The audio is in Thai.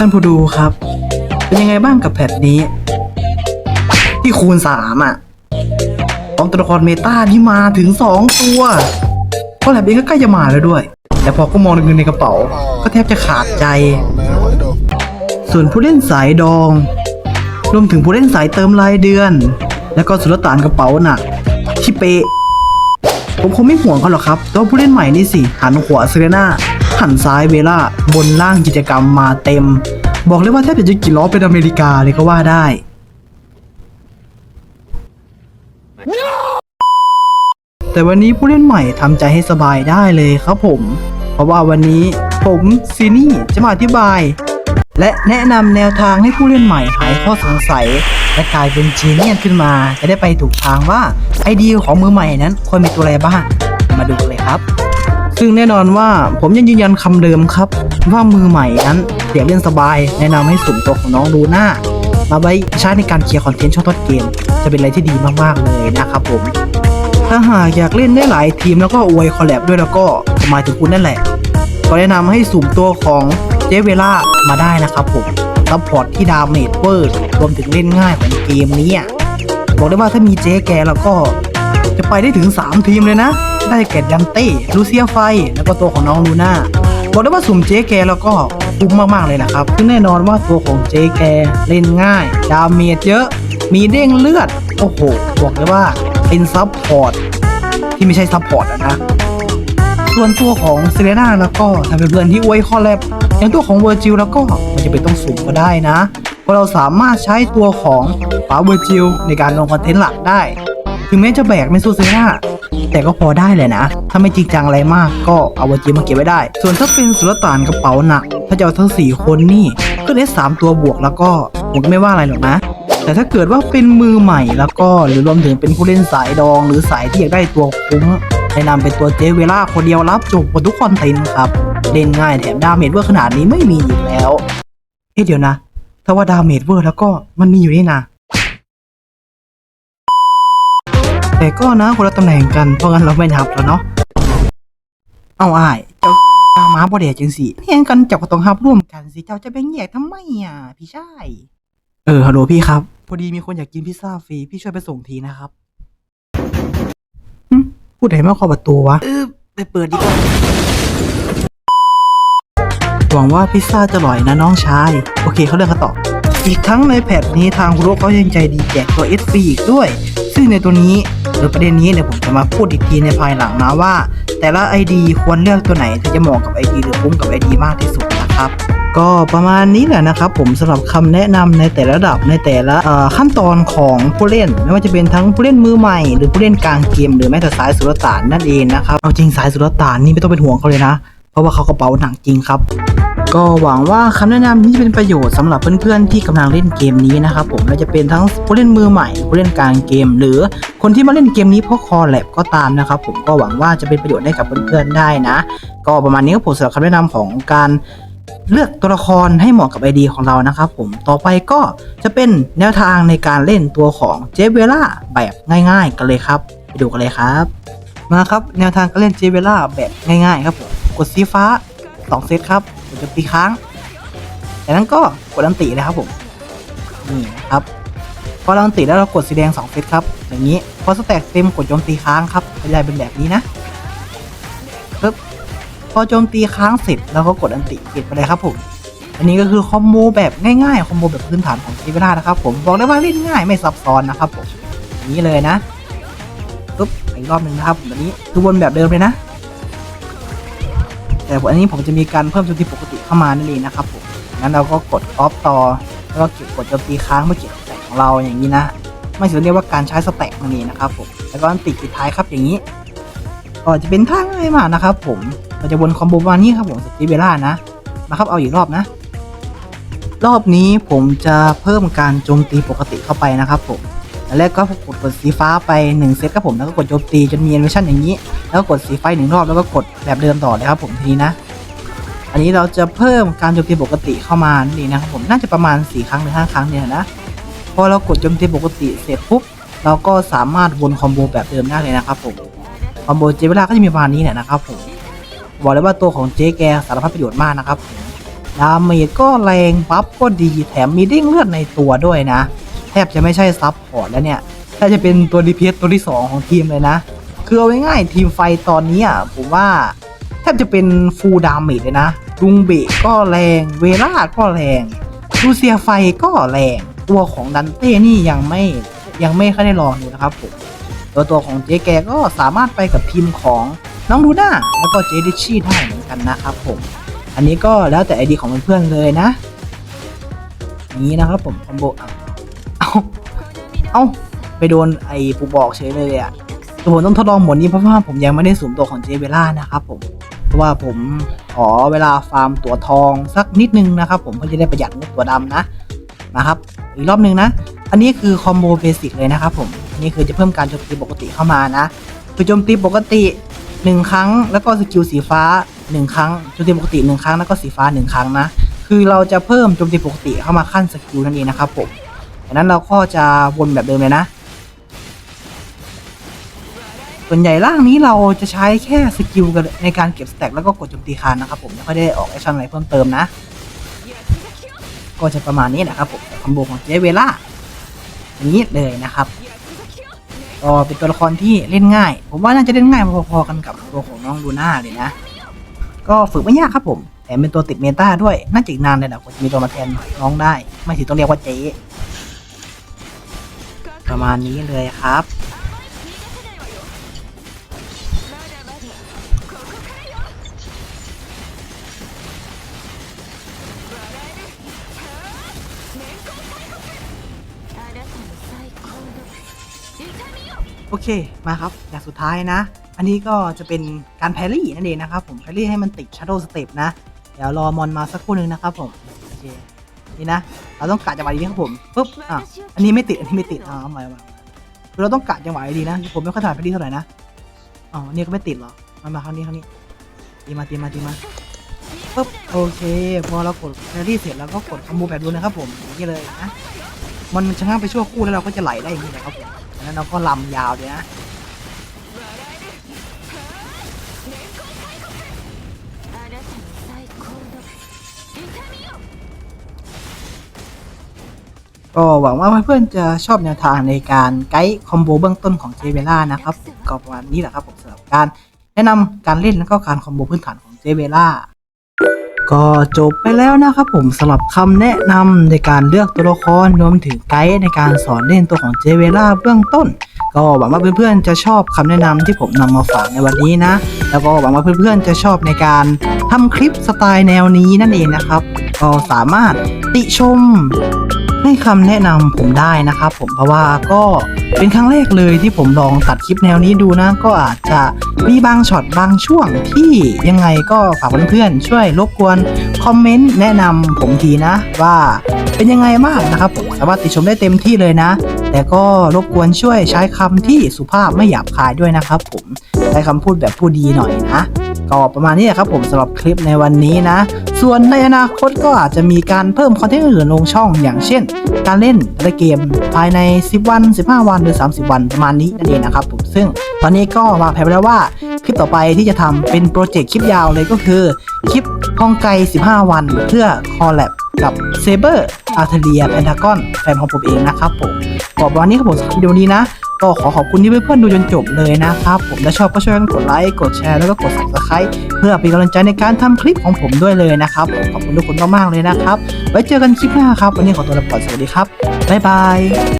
ท่านผู้ดูครับ เป็นยังไงบ้างกับแพทนี้ ที่คูณสามอะของตัวละครเมตาที่มาถึงสองตัว เพราะแลบเองก็ใกล้จะมาแล้วด้วย แต่พอก็มองเงินในกระเป๋า ก็แทบจะขาดใจ ส่วนผู้เล่นสายดอง รวมถึงผู้เล่นสายเติมรายเดือน แล้วก็สุลต่านกระเป๋าหนักที่เปะผมคงไม่ห่วงเขาหรอกครับแต่ว่าผู้เล่นใหม่นี่สิหันขวาเซเรน่า หันซ้ายเวล่าบนล่างกิจกรรมมาเต็ม บอกเลยว่าแทบจะกี่ล้อเป็นอเมริกาเลยก็ว่าได้แต่วันนี้ผู้เล่นใหม่ทำใจให้สบายได้เลยครับผม เพราะว่าวันนี้ผมซีนี่จะมาอธิบาย และแนะนำแนวทางให้ผู้เล่นใหม่หายข้อสงสัย และกลายเป็นจีเนียนขึ้นมา จะได้ไปถูกทางว่าไอเดียของมือใหม่นั้นควรมีตัวอะไรบ้าง มาดูกันเลยครับ ซึ่งแน่นอนว่าผมยังยืนยันคำเดิมครับ ว่ามือใหม่นั้นเสียเล่นสบาย แนะนำให้สุ่มตัวของน้องลูหน่ามาไว้ใช้ในการเคลียร์คอนเทนต์ช่วงต้นเกม จะเป็นอะไรที่ดีมากๆเลยนะครับผม ถ้าหากอยากเล่นได้หลายทีมแล้วก็อวยคอลแลบด้วยแล้วก็หมายถึงคุณนั่นแหละ ก็แนะนำให้สุ่มตัวของเจเวล่ามาได้นะครับผมซัพพอร์ตที่ดาเมจเวอร์รวมถึงเล่นง่ายของเกมนี้บอกได้ว่าถ้ามีเจ๊แกแล้วก็จะไปได้ถึง 3 ทีมเลยนะ ได้แก่ดันเต้ลูเซียไฟ แล้วก็ตัวของน้องลูน่าบอกได้ว่าสุ่มเจ๊แกแล้วก็คุ้มมากๆเลยนะครับซึ่งแน่นอนว่าตัวของเจ๊แกเล่นง่าย ดาเมจเยอะ มีเด้งเลือด โอ้โห บอกเลยว่าเป็นซัพพอร์ตที่ไม่ใช่ซัพพอร์ตนะส่วนตัวของเซเลน่าแล้วก็ทำเป็นเพื่อนที่อวยคอแลบอย่างตัวของเวอร์จิลแล้วก็มันจะเป็นต้องสุ่มก็ได้นะ เพราะเราสามารถใช้ตัวของฝาเวอร์จิลในการลงคอนเทนต์หลักได้ ถึงแม้จะแบกไม่สู้เซเลน่าแต่ก็พอได้เลยนะ ถ้าไม่จริงจังอะไรมาก ก็เอาวอร์จิมาเก็บไว้ได้ ส่วนถ้าเป็นสุลต่านกระเป๋าหนัก ถ้าจะเอาทั้ง 4 คนนี่ ก็ได้สามตัวบวกแล้วก็ผมก็ไม่ว่าอะไรหรอกนะ แต่ถ้าเกิดว่าเป็นมือใหม่แล้วก็หรือรวมถึงเป็นผู้เล่นสายดองหรือสายที่อยากได้ตัวคุ้มแนะนำเป็นตัวเจเวล่าคนเดียวรับจบหมดทุกคอนเทนต์ครับ เล่นง่ายแถมดาเมจเวอร์ขนาดนี้ไม่มีอีกแล้ว เอ๊ะเดี๋ยวนะ ถ้าว่าดาเมจเวอร์แล้วก็มันมีอยู่นี่นะ แต่ก็นะคนละตำแหน่งกันเพราะงั้นเราไม่นับแล้วเนาะเอาอ้ายเจ้าตาม้าบ่เดจังสิเฮียงกันเจ้าก็ต้องฮับร่วมกันสิเจ้าจะแบ่งแยกทำไมอะพี่ชายเออฮัลโหลพี่ครับพอดีมีคนอยากกินพิซซ่าฟรีพี่ช่วยไปส่งทีนะครับหึพูดไหนมาขอประตูวะเออไปเปิดดีกว่าหวังว่าพิซซ่าจะอร่อยนะน้องชาย โอเคเขาเลือกกันต่อ อีกทั้งในแพทนี้ทางคุโรเขายังใจดีแจกตัว S ฟรีอีกด้วย ซึ่งในตัวนี้หรือประเด็นนี้เนี่ยผมจะมาพูดอีกทีในภายหลังนะว่า แต่ละ ID ควรเลือกตัวไหนที่จะเหมาะกับ ID หรือคุ้มกับ ID มากที่สุดนะครับก็ประมาณนี้แหละนะครับผมสำหรับคำแนะนำในแต่ละระดับในแต่ละขั้นตอนของผู้เล่น ไม่ว่าจะเป็นทั้งผู้เล่นมือใหม่หรือผู้เล่นกลางเกมหรือแม้แต่สายสุลต่านนั่นเองนะครับเอาจริงสายสุลต่านนี่ไม่ต้องเป็นห่วงเขาเลยนะ ราะว่าเขากระเป๋าหนักจริงครับ ก็หวังว่าคำแนะนำนี้จะเป็นประโยชน์สำหรับเพื่อนๆที่กำลังเล่นเกมนี้นะครับผมไม่ว่าจะเป็นทั้งผู้เล่นมือใหม่ผู้เล่นกลางเกม หรือคนที่มาเล่นเกมนี้เพราะคอแลบก็ตามนะครับผมก็หวังว่าจะเป็นประโยชน์ให้กับเพื่อนๆได้นะ ก็ประมาณนี้ก็ผมสำหรับคำแนะนำของการเลือกตัวละครให้เหมาะกับไอดีของเรานะครับผมต่อไปก็จะเป็นแนวทางในการเล่นตัวของเจเวล่าแบบง่าย ๆ กันเลยครับ ไปดูกันเลยครับ มาครับแนวทางการเล่นเจเวล่าแบบง่าย ๆ ครับผม กดสีฟ้า2เซตครับกดโจมตีค้างจากนั้นก็กดอันติเลยครับผมนี่นะครับพอเราอันติแล้วเรากดสีแดง2เซตครับอย่างนี้พอสแต็กเต็มกดโจมตีค้างครับจะได้เป็นแบบนี้นะปึ๊บพอโจมตีค้างเสร็จเราก็กดอันติเก็บไปเลยครับผมอันนี้ก็คือคอมโบแบบง่ายๆคอมโบแบบพื้นฐานของเซเวล่านะครับผมบอกได้ว่าเล่นง่ายไม่ซับซ้อนนะครับผมอย่างนี้เลยนะปึ๊บอีกรอบหนึ่งนะครับแบบนี้คือวนแบบเดิมเลยนะ แต่อันนี้ผมจะมีการเพิ่มโจมตีปกติเข้ามานั่นเองนะครับผมงั้นเราก็กดออฟต่อแล้วก็เก็บกดโจมตีค้างเพื่อเก็บสแต็กของเราอย่างนี้นะ ไม่ใช่เรียกว่าการใช้สแต็กนั่นเองนะครับผมแล้วก็ติดปิดท้ายครับอย่างนี้ก็จะเป็นท่าง่ายมากนะครับผมเราจะวนคอมโบประมาณนี้ครับผมสตีเวล่านะนะครับเอาอีกรอบนะ รอบนี้ผมจะเพิ่มการโจมตีปกติเข้าไปนะครับผม แรกก็กดกดสีฟ้าไป1เซตครับผมแล้วก็กดโจมตีจนมีแอนิเมชั่นอย่างนี้ แล้วก็กดสีไฟหนึ่งรอบแล้วก็กดแบบเดิมต่อเลยครับผมทีนี้นะอันนี้เราจะเพิ่มการโจมตีปกติเข้ามานั่นะครับผมน่าจะประมาณ 4 ครั้งหรือ5ครั้งเนี่ยนะพอเรากดโจมตีปกติเสร็จปุ๊บเราก็สามารถวนคอมโบแบบเดิมได้เลยนะครับผมคอมโบเจเวลาก็จะมีประมาณนี้แหละนะครับผมบอกเลยว่าตัวของเจแกสารพัดประโยชน์มากนะครับผมดาเมจก็แรงบัฟก็ดีแถมมีเด้งเลือดในตัวด้วยนะ บจะไม่ใช่ซับพอร์ตแล้วเนี่ยแทบจะเป็นตัวดีเพีตัวที่ 2 ของทีมเลยนะ คือเอาง่ายๆทีมไฟตอนนี้อะผมว่าแทบจะเป็นฟูลดาเมจเลยนะลุงเบะก็แรงเวล่าก็แรงลูเซียไฟก็แรงตัวของดันเต้นี่ยังไม่ยังไม่ค่อยได้ลองดูนะครับผมตัวตัวของเจ๊แกก็สามารถไปกับทีมของน้องดูด้าแล้วก็เจดิชี่ได้เหมือนกันนะครับผมอันนี้ก็แล้วแต่ไอดีของเพื่อนๆเลยนะ นี้นะครับผมคอมโบอาเอาเอาไปโดนไอ้ปูบอกเฉยเลยอะ่ะตัวผมต้องทดลองหมดนี้เพราะว่าผมยังไม่ได้สุ่มตัวของเจเบล่านะครับผม เพราะว่าผมขอเวลาฟาร์มตัวทองสักนิดนึงนะครับผมเพื่อจะได้ประหยัดงบตัวดำนะ นะครับ อีกรอบหนึ่งนะ อันนี้คือคอมโบเบสิกเลยนะครับผม อันนี้คือจะเพิ่มการโจมตีปกติเข้ามานะคือโจมตีปกติ 1 ครั้งแล้วก็สกิลสีฟ้า 1 ครั้ง โจมตีปกติ 1 ครั้งแล้วก็สีฟ้า 1 ครั้งนะ คือเราจะเพิ่มโจมตีปกติเข้ามาขั้นสกิลนั่นเองนะครับผม ดังนั้นเราก็จะวนแบบเดิมเลยนะ ส่วนใหญ่ร่างนี้เราจะใช้แค่สกิลในการเก็บสแต็กแล้วก็กดโจมตีคานนะครับผมไม่ค่อยได้ออกแอคชั่นอะไรเพิ่มเติมนะ ก็จะประมาณนี้นะครับผมคอมโบของเจเวล่าอย่างนี้เลยนะครับก็เป็นตัวละครที่เล่นง่าย ผมว่าน่าจะเล่นง่ายพอๆกันกับตัวของน้องดูน่าเลยนะ ก็ฝึกไม่ยากครับผม แถมเป็นตัวติดเมตาด้วย น่าจะอีกนานเลยนะกว่าจะมีตัวมาแทนน้องได้ ไม่ถึงต้องเรียกว่าเจ๊ ประมาณนี้เลยครับ โอเคมาครับอย่างสุดท้ายนะ อันนี้ก็จะเป็นการแพรี่นั่นเองนะครับผมแพรี่ให้มันติด Shadow Step นะ เดี๋ยวรอมอนมาสักครู่หนึ่งนะครับผม โอเค นี่นะเราต้องกะจังหวะดีครับผมปุ๊บอะอันนี้ไม่ติดอันนี้ไม่ติดอ่าเอใหม่เอาใหม่คือเราต้องกะจังหวะดีนะ ผมไม่ค่อยถนัดแพรี่เท่าไหร่นะอ๋อนี่ก็ไม่ติดเหรอมามาครั้งนี้ครั้งนี้ตีมาตีมาตีมาปุ๊บโอเค พอเรากดแพรี่เสร็จแล้วก็กดคอมโบแบบดูนะครับผมอย่างนี้เลยนะมันชะงักไปชั่วครู่แล้วเราก็จะไหลได้อย่างนี้นะครับผมแล้วเราก็ลำยาวเลยนะ ก็หวังว่าเพื่อนๆจะชอบแนวทางในการไกด์คอมโบเบื้องต้นของเจเวล่านะครับก็ประมาณนี้แหละครับผมสำหรับการแนะนำการเล่นแล้วก็การคอมโบพื้นฐานของเจเวล่าก็จบไปแล้วนะครับผมสำหรับคำแนะนำในการเลือกตัวละครรวมถึงไกด์ในการสอนเล่นตัวของเจเวล่าเบื้องต้น ก็หวังว่าเพื่อนๆจะชอบคำแนะนำที่ผมนำมาฝากในวันนี้นะ แล้วก็หวังว่าเพื่อนๆจะชอบในการทำคลิปสไตล์แนวนี้นั่นเองนะครับ ก็สามารถติชม ให้คำแนะนำผมได้นะครับผมเพราะว่าก็เป็นครั้งแรกเลยที่ผมลองตัดคลิปแนวนี้ดูนะ ก็อาจจะมีบางช็อตบางช่วงที่ยังไงก็ฝากเพื่อนๆช่วยรบกวนคอมเมนต์แนะนำผมทีนะว่าเป็นยังไงบ้างนะครับผมสามารถติชมได้เต็มที่เลยนะ แต่ก็รบกวนช่วยใช้คำที่สุภาพไม่หยาบคายด้วยนะครับผมใช้คำพูดแบบผู้ดีหน่อยนะก็ประมาณนี้ครับผมสำหรับคลิปในวันนี้นะ ส่วนในอนาคตก็อาจจะมีการเพิ่มคอนเทนต์อื่นลงช่อง อย่างเช่น การเล่นแต่ละเกมภายใน 10 วัน 15 วันหรือ 30 วันประมาณนี้นั่นเองนะครับผมซึ่งตอนนี้ก็วางแผนไว้แล้วว่าคลิปต่อไปที่จะทำเป็นโปรเจกต์คลิปยาวเลยก็คือ คลิปฮองไก 15 วัน เพื่อคอลแลบกับเซเบอร์อาร์เทเรียเพนทากอนแฟนของผมเองนะครับผมก็ประมาณนี้ครับผมสำหรับวิดีโอนี้นะ ก็ขอขอบคุณที่เพื่อนๆดูจนจบเลยนะครับผมถ้าชอบก็ช่วยกันกดไลค์กดแชร์แล้วก็กด subscribe เพื่อเป็นกำลังใจในการทำคลิปของผมด้วยเลยนะครับผมขอบคุณทุกคนมากๆเลยนะครับ ไว้เจอกันคลิปหน้าครับ วันนี้ขอตัวลาไปก่อนสวัสดีครับบ๊ายบาย